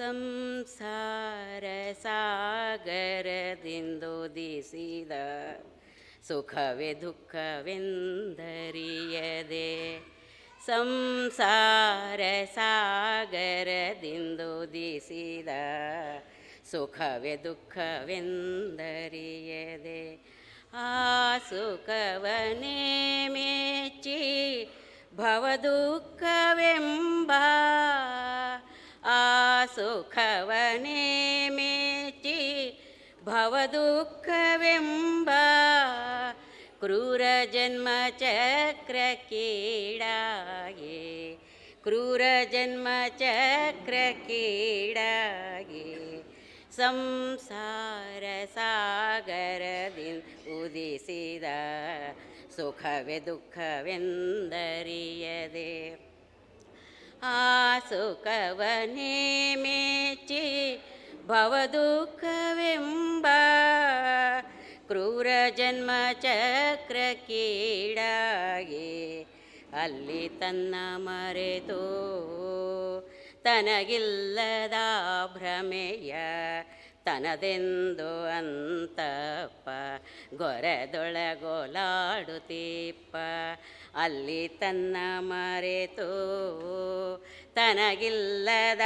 ಸಂಸಾರ ಸಾಗರದಿಂದುದಿಸಿದ ಸುಖವೇ ದುಃಖವೆಂದರಿಯದೆ. ಸಂಸಾರ ಸಾಗರದಿಂದುದಿಸಿದ ಸುಖವೇ ದುಃಖವೆಂದರಿಯದೆ. ಆ ಸುಖವನೇ ಮೆಚ್ಚಿ ಭವದುಃಖವೆಂಬ ಆ ಸುಖವನೇ ಮೇಚಿ ಭವದುಃಖವೆಂಬ ಕ್ರೂರ ಜನ್ಮ ಚಕ್ರ ಕೀಡಾಗಿ, ಕ್ರೂರ ಜನ್ಮ ಚಕ್ರ ಕೀಡಾಗೆ, ಸಂಸಾರ ಸಾಗರದಿಂದ ಉದಿಸಿದ ಸುಖವೇ ದುಃಖವೆಂದರಿಯದೆ. ಸುಖವನೇ ಮೇಚಿ ಭವದುಃಖವೆಂಬ ಕ್ರೂರ ಜನ್ಮ ಚಕ್ರ ಕೀಡಾಗಿ ಅಲ್ಲಿ ತನ್ನ ಮರೆತು ತನಗಿಲ್ಲದ ಭ್ರಮೆಯ ತನದೆಂದು ಅಂತಪ್ಪ, ಗೊರೆದೊಳಗೊಲಾಡುತ್ತೀಪ್ಪ. ಅಲ್ಲಿ ತನ್ನ ಮರೆತು ತನಗಿಲ್ಲದ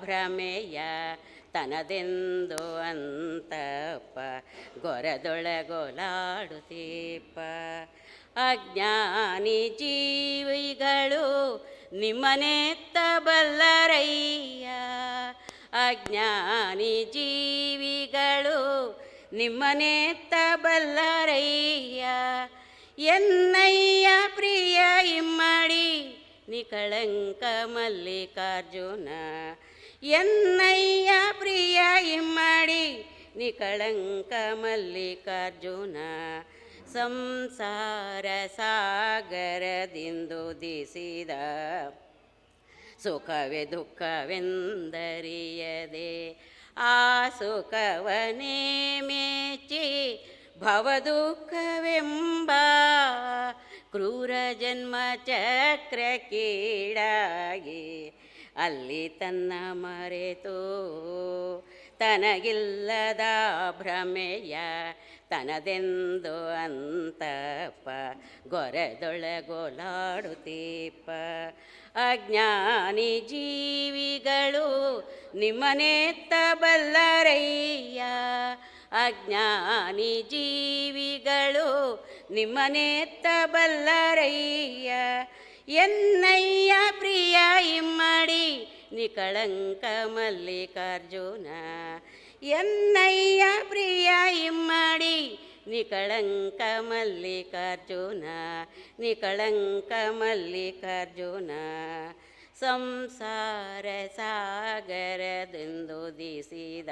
ಭ್ರಮೆಯ ತನದೆಂದು ಅಂತಪ್ಪ, ಗೊರದೊಳಗೊಲಾಡುತ್ತೀಪ್ಪ. ಅಜ್ಞಾನಿ ಜೀವಿಗಳು ನಿಮ್ಮನೆತ್ತ ಬಲ್ಲರಯ್ಯ, ಅಜ್ಞಾನಿ ಜೀವಿಗಳು ನಿಮ್ಮನೆತ್ತ ಬಲ್ಲರಯ್ಯ. ಎನ್ನಯ್ಯ ಪ್ರಿಯ ಇಮ್ಮಡಿ ನಿಕಳಂಕ ಮಲ್ಲಿಕಾರ್ಜುನ. ಎನ್ನಯ್ಯ ಪ್ರಿಯ ಇಮ್ಮಡಿ ನಿಕಳಂಕ ಮಲ್ಲಿಕಾರ್ಜುನ. ಸಂಸಾರ ಸಾಗರದಿಂದುದಿಸಿದ ಸುಖವೇ ದುಃಖವೆಂದರಿಯದೆ, ಆ ಸುಖವನೇ ಮೆಚ್ಚಿ ಭವದುಃಖವೆಂಬ ಕ್ರೂರ ಜನ್ಮ ಚಕ್ರ ಕೀಡಾಗಿ ಅಲ್ಲಿ ತನ್ನ ಮರೆತು ತನಗಿಲ್ಲದ ಭ್ರಮೆಯ ತನದೆಂದು ಅಂತಪ್ಪ, ಗೊರೆದೊಳಗೊಲಾಡುತ್ತೀಪ್ಪ. ಅಜ್ಞಾನಿ ಜೀವಿಗಳು ನಿಮ್ಮನೆತ್ತ ಬಲ್ಲರಯ್ಯ, ಅಜ್ಞಾನಿ ಜೀವಿಗಳು ನಿಮ್ಮನೆತ್ತ ಬಲ್ಲರಯ್ಯ, ಎನ್ನಯ್ಯ ಪ್ರಿಯ ಇಮ್ಮಡಿ, ನಿಕಳಂಕ ಮಲ್ಲಿಕಾರ್ಜುನ, ಎನ್ನಯ್ಯ ಪ್ರಿಯ ಇಮ್ಮಡಿ, ನಿಕಳಂಕ ಮಲ್ಲಿಕಾರ್ಜುನ ನಿಕಳಂಕ ಮಲ್ಲಿಕಾರ್ಜುನ. ಸಂಸಾರ ಸಾಗರದಿಂದುದಿಸಿದ